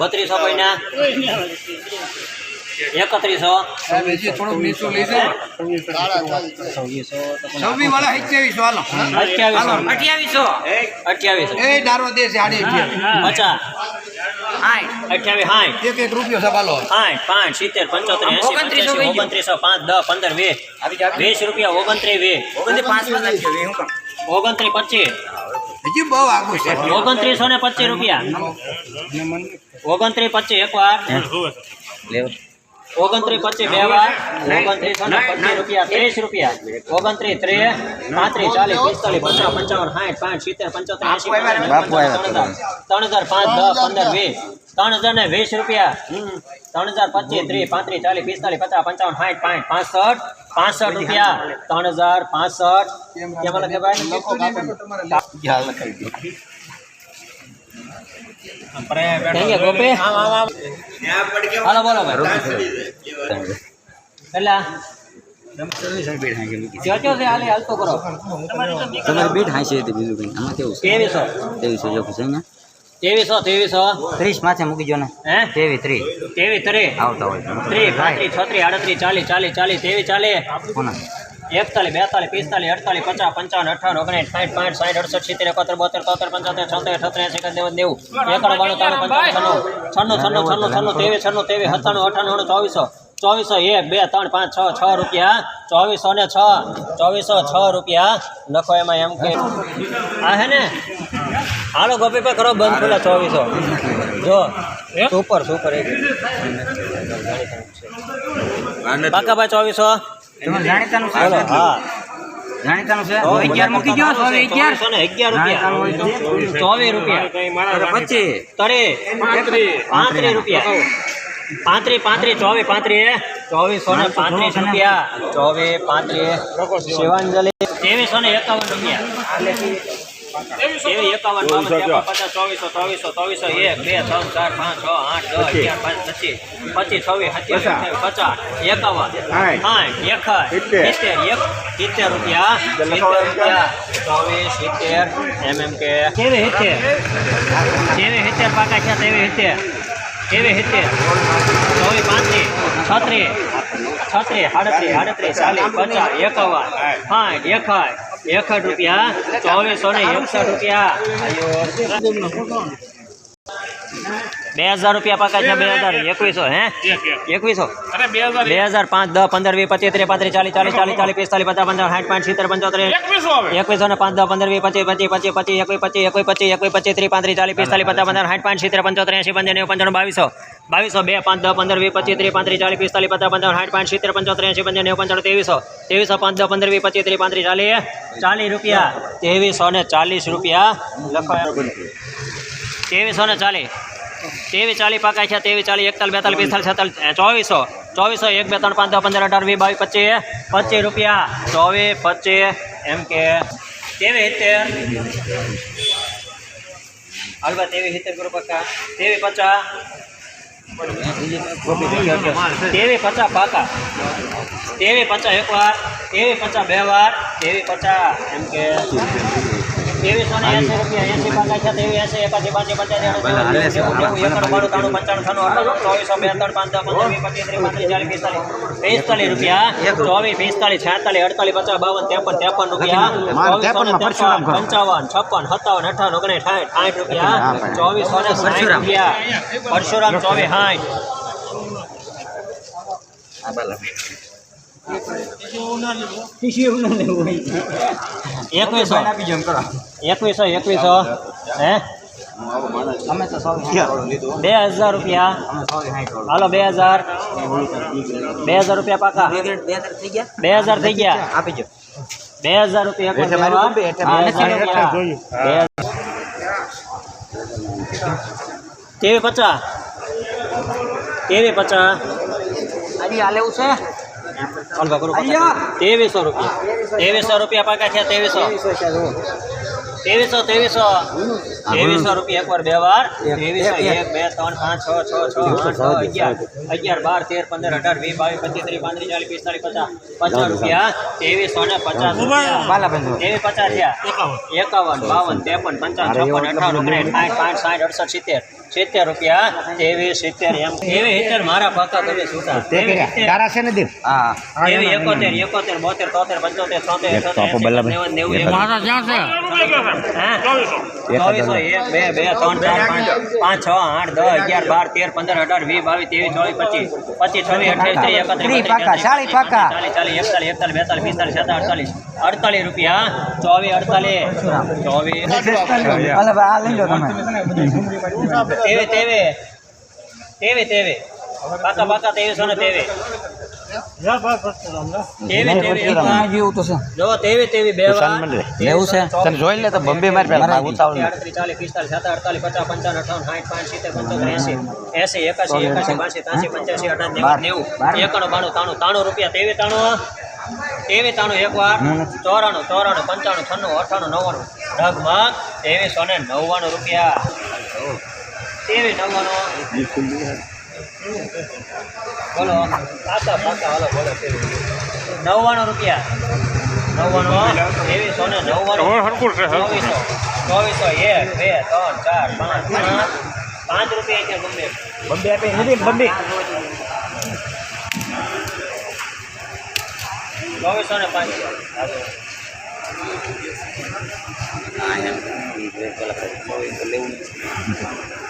બત્રીસો કોઈના? એકત્રીસો. છવ્વીસ અઠ્યાવીસો. અઠ્યાવીસો. એ ડારો પચાસ. અઠ્યાવીસ સાઠ એક એક રૂપિયો સાઠ પાંચ સિત્તેર પંચોતેર એસી ઓગણત્રીસો પાંચ દસ પંદર વીસ. વીસ રૂપિયા ઓગણત્રીસ વીસ. ઓગણત્રીસ પાંચ ઓગણત્રીસ પચીસ. હજી બહુ આગું છે. ઓગણત્રીસો ને પચીસ રૂપિયા. ઓગણત્રીસ પચીસ એક વાર. ઓગણત્રીસ પચીસ બે વાર ઓગણત્રીસ પચીસ રૂપિયા ત્રીસ રૂપિયા ઓગણત્રીસ ત્રીસ પાંત્રીસ ચાલીસ પિસ્તાલીસ પચાસ પંચાવન સાઠ પાંચ સિત્તેર પંચોતેર એસી ત્રણ હજાર ત્રણ હજાર પાંચ દસ પંદર વીસ ત્રણ હજાર ને વીસ રૂપિયા ત્રણ હજાર પચીસ ત્રીસ પાંત્રીસ ચાલીસ પિસ્તાલીસ પચાસ પંચાવન સાઠ પાંચ પાંસઠ પાંસઠ રૂપિયા ત્રણ હજાર પાંસઠ કેમાં લખે ભાઈ ગોપી? હાલો બોલો ભાઈ. કેટલા ચોચો છે હાલે હાલતો કરો. તમારી બેટ હાંસી હતી બીજું કઈ. આમાં કેવું ત્રેવીસો. ત્રેવીસો જો છે અહીંયા. ત્રેવીસો ત્રેવીસો. ત્રીસ માથે મૂકી જો ને. હે? ત્રેવીસ ત્રીસ ત્રેવીસ ત્રીસ આવતા હોય ત્રીસ પાંત્રીસ છત્રીસ આડત્રીસ ચાલીસ ચાલીસ ચાલીસ ત્રેવીસ ચાલીસ એકતાલીસ બેતાલીસ પિસ્તાલીસ અડતાલીસ પચાસ પંચાવન અઠાવન ઓગણીસ સાઠ પાંચ સાઠ અડસઠ સિત્તેર એકોતેર બોતેર તોતેર પંચોતેર છોતેર છત્રીસ એસી નેવું નેવું. એકડ બાણું ત્રણ પંચાવન છન્નું છન્નું છન્નું છન્નું ત્રેવીસ છન્નું ત્રેવીસ સત્તાણું અઠાણું ચોવીસો. ચોવીસો એક બે ત્રણ પાંચ છ છ રૂપિયા. ચોવીસો ને છ. ચોવીસો છ રૂપિયા. લખો એમાં એમ કે. આ હે ને? હાલો ગોપીભાઈ કરો બંધ ખુલ્લા ચોવીસો. જો સુપર સુપર એક. પાકાભાઈ ચોવીસો. તમારે જાણીતાનું છે? હા. જાણીતાનું છે? અગિયાર મૂકી જો હવે અગિયાર. ચોવીસો ને અગિયાર રૂપિયા. ચોવીસ રૂપિયા. પચીસ તરે પાંત્રીસ રૂપિયા. પાંત્રીસ પાંત્રીસ ચોવીસ પાંત્રીસ ચોવીસો ને પાંત્રીસ રૂપિયા. ચોવીસ પાંત્રીસ. શિવાંજલિ. ત્રેવીસો ને એકાવન રૂપિયા. એવી એકાવન પચાસ ચોવીસો ચોવીસો ચોવીસો એક બે ત્રણ ચાર પાંચ છ આઠ દસ અગિયાર પાંચ પચીસ પચીસ છવ્વીસ સત્યાવીસ પચાસ. એકાવન સાઠ. એકાઠ સિત્તેર. એક સિત્તેર રૂપિયા. સિત્તેર રૂપિયા. ચોવીસ સિત્તેર એમ એમ કે. કેવી સિત્તેર? કેવી સિત્તેર પાકા છે તેવી સિત્તેર. કેવી સિત્તેર? ચોવીસ પાંત્રીસ છત્રીસ છત્રીસ સાડત્રીસ સાડત્રીસ ચાલીસ પચાસ એકાવન સાઠ એકાઠ એકસઠ રૂપિયા ચોવીસો ને એકસઠ રૂપિયા. બે હજાર રૂપિયા પાકા છે બે હજાર એકવીસો હે? એકવીસો? બે હજાર પાંચ દસ પંદર વીસ પચીસ ત્રીસ પાંત્રીસ ચાલીસ ચાલીસ ચાલીસ ચાલીસ પિસ્તાલીસ પચાસ પંચાવન સાઠ પાંચ સિત્તેર પંચોતેર એકવીસો ને પાંચ દસ પંદર વીસ પચીસ પચીસ પચીસ પચીસ એકવીસ પચીસ એકવીસ પચીસ એકવીસ પચીસ ત્રીસ પાંત્રીસ ચાલીસ પિસ્તાલીસ પચાસ પંદર સાઠ પાંચ સિત્તેર પંચોતેર એસી પંદર નેવું પંચાણું બાવીસો. બાવીસો બે પાંચ દસ પંદર વીસ પચીસ ત્રીસ પાંત્રીસ ચાલીસ પિસ્તાલીસ પચાસ પંચાવન સાઠ પાંચ સિત્તેર પંચોતેર એસી પંદર નેવું પંચાણું ત્રેવીસો. ત્રેવીસો પાંચ દસ પંદર વીસ પચીસ ત્રીસ પાંત્રીસ ચાલીસ ચાલીસ રૂપિયા. ત્રેવીસો ને ચાલીસ રૂપિયા લખો. ત્રેવીસો ને ચાલીસ. તેવી ચાલી પાકા છે તેવી ચાલી, એકતાલીસ, બેતાલીસ, પિસ્તાલીસ, છેતાલીસ ચોવીસો. ચોવીસો, એક, બે, ત્રણ, પાંચ પંદર, અઢાર, વીસ, બાવીસ, પચીસ પચીસ રૂપિયા. ચોવીસ, પચીસ, એમ કે તેવી સિત્તેર. હાલવા તેવી સિત્તેર કરો પાકા. તેવી પચાસ. તેવી પચાસ પાકા. તેવી પચાસ એક વાર તેવી પચાસ બે વાર તેવી પચાસ, એમ કે ત્રેવીસો ને એસી રૂપિયા એસી છે તેવી એસી એકાસી પચાસ પચીસ પિસ્તાલીસ રૂપિયા ચોવીસ પિસ્તાલીસ છેતાલીસ અડતાલીસ પચાસ બાવન ત્રેપન ત્રેપન રૂપિયા પંચાવન છપ્પન સત્તાવન અઠાવન ઓગણીસ સાઠ સાઠ રૂપિયા ચોવીસો ને સાઠ રૂપિયા. પરશુરામ ચોવીસ સાઠ એકવીસો એકવીસો એકવીસો હે અમે તો સો બે હજાર રૂપિયા હાલો બે હજાર બે હજાર રૂપિયા પાકા બે હજાર થઈ ગયા બે હજાર થઈ ગયા આપી જો બે હજાર રૂપિયા એક વાર દેવા. બે હજાર રૂપિયા. બે હજાર. તેવી પચાસ તેવી પચાસ હજી આ લેવું છે ત્રેવીસો રૂપિયા. ત્રેવીસો રૂપિયા પાકા છે ત્રેવીસો ત્રેવીસો ત્રેવીસો ત્રેવીસો રૂપિયા એકવાર બે વાર. ત્રેવીસો એક બે ત્રણ પાંચ છ છ છ આઠ અગિયાર. અગિયાર બાર તેર પંદર અઢાર વીસ બાવીસ પચીસ ત્રીસ પાંત્રીસ ચાલીસ પિસ્તાલીસ પચાસ. પચાસ રૂપિયા. ત્રેવીસો ને પચાસ રૂપિયા. ત્રેવીસ પચાસ થયા. એકાવન. બાવન ત્રેપન પંચાવન છપ્પન અઠાવન ઓગણીસ સાઠ પાંચ સાઠ અડસઠ સિત્તેર. સિત્તેર રૂપિયા ત્રેવીસ સિત્તેર એમ ત્રેવીસ સિત્તેર મારા પાકા તમે છૂટા ત્રેવીસ સિત્તેર તારા છે ને દીપ હા ત્રેવીસ એકોતેર એકોતેર બોતેર તોતેર પંચોતેર છોતેર અઠોતેર એંસી, નેવું નેવું એકાણું. મારા જ્યાં છે હા? ચોવીસો એક બે બે ત્રણ ચાર પાંચ પાંચ છ આઠ દસ અગિયાર બાર તેર પંદર અઢાર વીસ બાવીસ ત્રેવીસ ચોવીસ પચીસ પચીસ છવ્વીસ અઠ્યાવીસ ત્રીસ એકત્રીસ ત્રીસ બત્રીસ, પાકા, તેત્રીસ, ચાલીસ પાકા. ચાલીસ ચાલીસ એકતાલીસ એકતાલીસ બેતાલીસ પિસ્તાલીસ છેતાલીસ અડતાલીસ અડતાલીસ રૂપિયા ચોવીસ અડતાલીસ ચોવીસ તેવે તેવે. તેવે તેવે. પાકા પાકા ત્રેવીસો ને. તેવે. ચોરાણું ચોરાણું પંચાણું છન્નું અઠાણું નવ્વાણું. ઢગમાં ત્રેવીસો ને નવ્વાણું રૂપિયા. તેવી નવ્વાણું બોલો પાકા પાકા હાલો બોલો નવ્વાણું રૂપિયા. નવ્વાણું ત્રેવીસો ને નવ્વાણું. ચોવીસો ચોવીસો એક બે ત્રણ ચાર પાંચ પાંચ રૂપિયા છે બંબે. બંબે આપે નથી બમ્બે ચોવીસો ને પાંચ. કેવું ત્રેવીસો ને પચાસ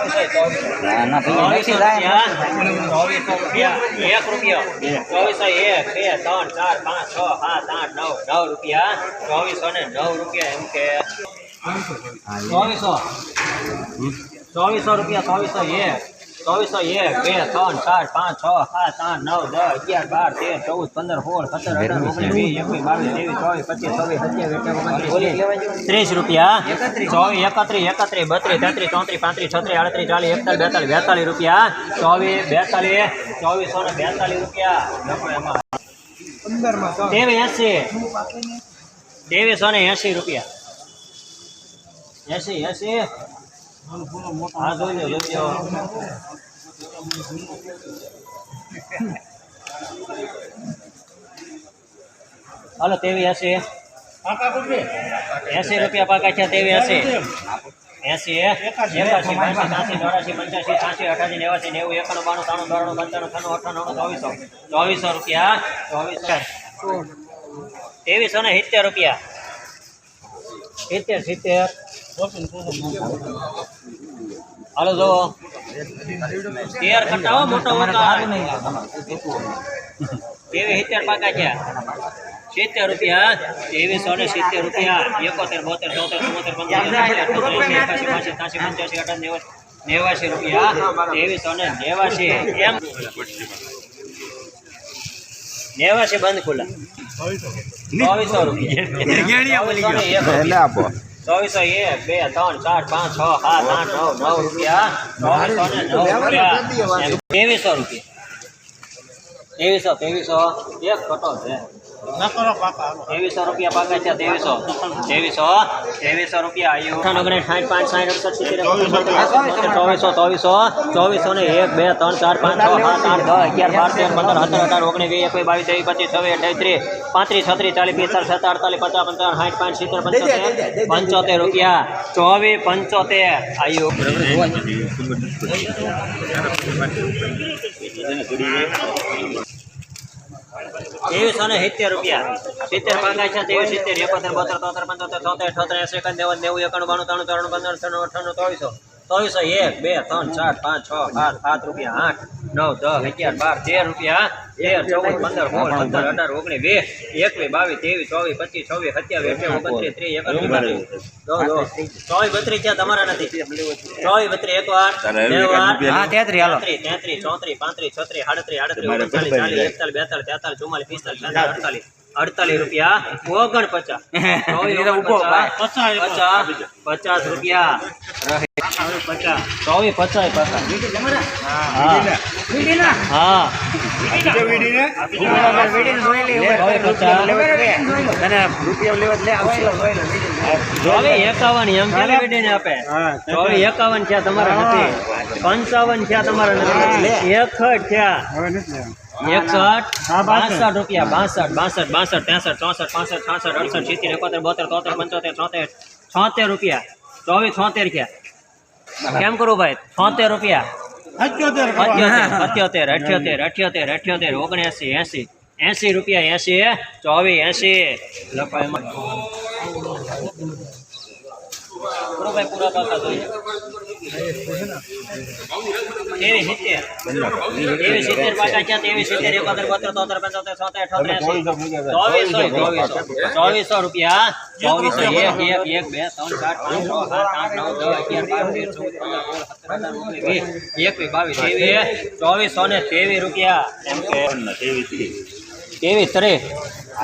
ના ના ભાઈ નથી જાય ચોવીસો રૂપિયા. એક રૂપિયો. ચોવીસો એક બે ત્રણ ચાર પાંચ છ સાત આઠ નવ નવ રૂપિયા. ચોવીસો ને નવ રૂપિયા એમ કે. ચોવીસો. ચોવીસો રૂપિયા ચોવીસો એક. ચોવીસો એક બે ત્રણ ચાર પાંચ છ સાત આઠ નવ દસ અગિયાર બાર તેર ચૌદ પંદર સોળ સત્તર અઢાર ઓગણીસ વીસ એકવીસ બાવીસ ત્રેવીસ ચોવીસ પચીસ છવ્વીસ સત્યાવીસ ત્રીસ રૂપિયા. ચોવીસ એકત્રીસ એકત્રીસ બત્રીસ તેત્રીસ ચોત્રીસ પાંત્રીસ છત્રીસ આડત્રીસ ચાલીસ એકતાલીસ બેતાલીસ બેતાલીસ રૂપિયા. ચોવીસ બેતાલીસ ચોવીસો ને બેતાલીસ રૂપિયા. એમાં. તેવી એસી. તેવીસો ને એસી રૂપિયા. એસી એસી. હા હાલો, તેવી હશે. એસી રૂપિયા પાકા છે તેવી એસી એસી એકાસી બાસી ચોરાસી, પંચ્યાસી, છ્યાસી, અઠાસી, નેવાસી, નેવું, એકાણું, બાણું, ત્રાણું, બાણું, પંચાણું છન્નું અઠાણું ચોવીસો. ચોવીસો રૂપિયા ચોવીસો. ત્રેવીસો ને સિત્તેર રૂપિયા. સિત્તેર સિત્તેર. હાલો જો તેર કટાવો મોટો વકાર તેવી સિત્તેર પાકા છે. સિત્તેર રૂપિયા ત્રેવીસો ને સિત્તેર રૂપિયા એકોતેર બોતેર ચોતેર પંચાસી ત્યાસી પંચ્યાસી અઠાસી નેવાસી નેવાસી રૂપિયા ત્રેવીસો ને નેવાસી એમ? નેવાસી બંધ ખુલ્લા. ચોવીસો રૂપિયા. આપો. ચોવીસો એક બે ત્રણ ચાર પાંચ છ સાત આઠ નવ નવ રૂપિયા ચોવીસો ને નવ રૂપિયા. ત્રેવીસો રૂપિયા. ત્રેવીસો ત્રેવીસો એક કટો છે. ત્રેવીસો રૂપિયા પાકે છે ત્રેવીસો. ત્રેવીસો ત્રેવીસો રૂપિયા અઠાણું સાઠ પાંચ સાઠ અડસઠ સિત્તેર ચોવીસો ચોવીસો ચોવીસો ને એક બે ત્રણ ચાર પાંચ છ સાત આઠ દસ અગિયાર બાર તેર પંદર સત્તર અઢાર ઓગણીસ વીસ એકવીસ બાવીસ ત્રેવીસ પચીસ છવ્વીસ અઠાવીસ ત્રીસ પાંત્રીસ છત્રીસ ચાલીસ પિસ્તાલીસ સત્તર અડતાલીસ પચાસ પંચાવન સાઠ પાંચ સિત્તેર પંચોતેર પંચોતેર રૂપિયા. ચોવીસ પંચોતેર. આયુ. ત્રેવીસો ને સિત્તેર રૂપિયા. સિત્તેર પાંચ છે, ત્રેવીસ સિત્તેર, એકોતેર, બોતેર, તોતેર, પંચોતેર, છોતેર અઠોતેર એસી એકાવન નેવું, એકાણું, બાણું, ત્રણ ત્રણ, પંદર ત્રણ અઠાણું ચોવીસો. ચોવીસો એક, બે, ત્રણ, ચાર, પાંચ, છ, સાત સાત રૂપિયા, આઠ. નવ દસ અગિયાર બાર તેર રૂપિયા તેર ચૌદ પંદર સોળ સત્તર અઢાર ઓગણીસ વીસ એકવીસ બાવીસ ત્રેવીસ ચોવીસ પચીસ છવ્વીસ સત્યાવીસ અઠ્યાવીસ ઓગણત્રીસ ત્રીસ એકત્રીસ. ચોવીસ બત્રીસ છે તમારા નથી? ચોવીસ બત્રીસ એક વાર. બે તેત્રી હાલો. તેત્રીસ ચોત્રીસ પાંત્રીસ છત્રીસ સાડત્રીસ આડત્રીસ ઓગણચાલીસ ચાલીસ એકતાલીસ બેતાલીસ તેતાલીસ ચુમ્માલીસ પિસ્તાલીસ અડતાલીસ. અડતાલીસ રૂપિયા ઓગણ પચાસ પચાસ પચાસ રૂપિયા. ચોવીસ પચાસ. હા. ચોવીસ એકાવન એમ આપે? ચોવીસ. એકાવન થયા તમારા નથી. પંચાવન થયા તમારા નથી. એકસઠ થયા. એકસઠ બાસઠ. રૂપિયા બાસઠ બાસઠ બાસઠ ત્રેસઠ ચોસઠ પાસઠ છાસઠ અડસઠ સિત્તેર એકોતેર બોતેર તોતેર પંચોતેર છોતેર છોતેર રૂપિયા. ચોવીસ છોતેર થયા કેમ કરું ભાઈ? છોતેર રૂપિયા. અત્યોતેર અત્યોતેર અઠ્યોતેર અઠ્યોતેર અઠ્યોતેર ઓગણએસી એસી. એસી રૂપિયા એસી ચોવીસ એસી. લખો એમાં. પૂરો ભાઈ પૂરા પાકા જોઈએ ચોવીસો રૂપિયા ચોવીસો એક એક એક બે ત્રણ ચાર પાંચ છ સાત આઠ નવ દસ અગિયાર બાર તેર ચૌદ પંદર સોળ સત્તર અઢાર ઓગણીસ વીસ એકવીસ બાવીસ ત્રેવીસ ચોવીસો ને ત્રેવીસ રૂપિયા. એમ કે ત્રેવીસ ત્રીસ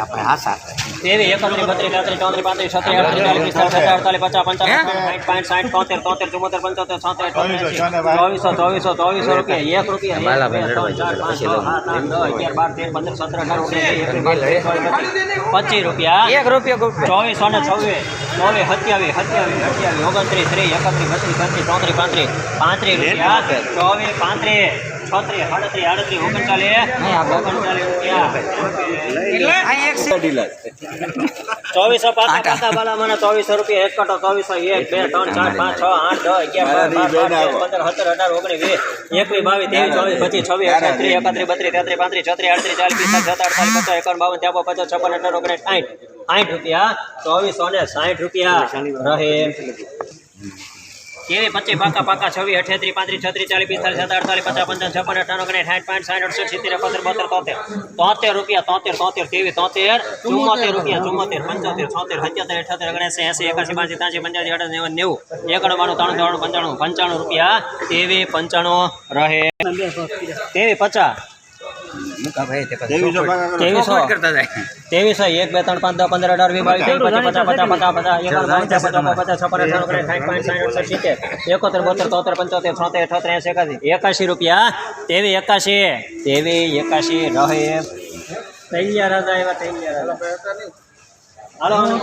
આપણે હા સાત તેવી એકત્રીસ બત્રીસ તેત્રીસ ચોત્રીસ પાંત્રીસ છત્રીસ અડત્રીસ ચાલીસ પિસ્તાલીસ છત્રીસ અડતાલીસ પચાસ પંચાવન સાઠ પાંઠ સાઠ તોતેર તોતેર ચુમ્મોતેર પંચોતેર છોતેર અઠ્યોતેર એંસી. ચોવીસો ચોવીસો ચોવીસો રૂપિયા એક રૂપિયા એક, બે, ત્રણ, ચાર પાંચ છ સાત આઠ દસ અગિયાર બાર તેર પંદર સત્તર અઢાર ઓગણીસ વીસ એકવીસ બાવીસ ત્રેવીસ ચોવીસ પચીસ પચીસ રૂપિયા. એક રૂપિયો ચોવીસો ને છવ્વીસ. ચોવીસ સત્યાવીસ સત્યાવીસ અઠ્યાવીસ ઓગણત્રીસ ત્રીસ એકત્રીસ બત્રીસ તેત્રીસ ચોત્રીસ પાંત્રીસ. પાંત્રીસ રૂપિયા. ચોવીસ પાંત્રીસ. છત્રીસ સાડત્રીસ આડત્રીસ ઓગણચાલીસ ઓગણચાલીસ રૂપિયા. ચોવીસો પાકા પાકા બાલા મને ચોવીસો રૂપિયા એક કટો ચોવીસો એક બે ત્રણ ચાર પાંચ છ આઠ દસ અગિયાર પંદર સત્તર અઢાર ઓગણીસ વીસ એકવીસ બાવીસ ત્રેવીસ ચોવીસ પચીસ છવ્વીસ અઠ્યાવીસ ત્રીસ એકત્રીસ બત્રીસ તેત્રીસ પાંત્રીસ છત્રીસ અડત્રીસ ચાલીસ પિસ્તાલીસ સત્તર અડતાલીસ પચાસ એકાવન બાવન ત્યાં પચાસ છપ્પન અઢાર ઓગણીસ સાઠ સાઠ રૂપિયા ચોવીસો ને સાઠ રૂપિયા. રહે. કેવી પચીસ, પાકા પાકા છવ્વી અઠ્યાત્રી, પાંત્રીસ, છત્રીસ, ચાલીસ, પિસ્તાલીસ સત્તર અડતાલીસ પચાસ પંચાવન, છપ્પન અઠાણું ઓગણીસ, સાઠ, પાંચ, સાઠ, અડસઠ, સિત્તેર, પંદર, બોતેર તોતેર તોતેર રૂપિયા, તોતેર તોતેર તેવી તોતેર, ચુમ્મોતેર રૂપિયા, ચુમ્મોતેર, પંચોતેર, છોતેર, સત્યોતેર, અઠ્યોતેર ઓગણસી એસી, એકાસી, બાસી, ત્યાંસી, પંચ્યાસી અઢાર નેવું નેવું એકડ બાણું ત્રણ ત્રણ પંચાણું પંચાણું રૂપિયા તેવી પંચાણું રહે. તેવી પચાસ ત્રેવીસો એક બે ત્રણ પાંચ દસ પંદર અઢાર વીસ બાવીસ પચીસ પચાસ પચાસ સિત્તેર. એકોતેર બોતેર તોતેર પંચોતેર છોતેર અઠોતેર એંસી એકાસી. એકાશી રૂપિયા. તેવી એકાશી તેવી એકાશી રહે. તૈયાર હતા એવા તૈયાર હાલો આનું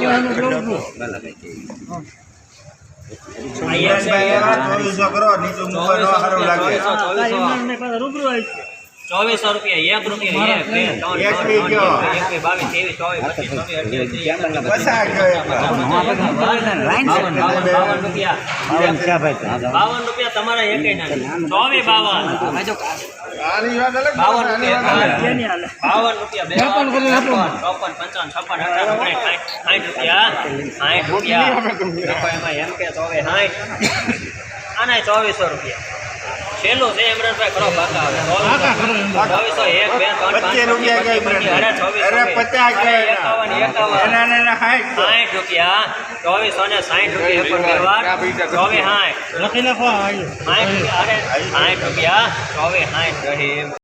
ચોવીસો રૂપિયા એક રૂપિયા બે ત્રણ બાવીસ ત્રેવીસ ચોવીસ પચીસ બાવન, રૂપિયા બાવન રૂપિયા તમારા એક ચોવીસ બાવન બાવન રૂપિયા બાવન રૂપિયા ચોપન પંચાવન છપ્પન અઠાવન સાઠ રૂપિયા સાઠ રૂપિયા એમાં એમ કે ચોવીસ સાઠ આના ચોવીસો રૂપિયા છેલ્લું છે ઇમરાનભાઈ ખરો બાકા આવે. રૂપિયા પચીસ, ઇમરાન. અરે ચોવીસ અરે રૂપિયા. પચાસ કહે અરે એના. એકાવન એકાવન. સાઠ. રૂપિયા. ચોવીસો ને 60 રૂપિયા પર વાર. ચોવીસ સાઠ લખી નાખો સાઠ રૂપિયા અરે 60 રૂપિયા. ચોવીસ સાઠ રહી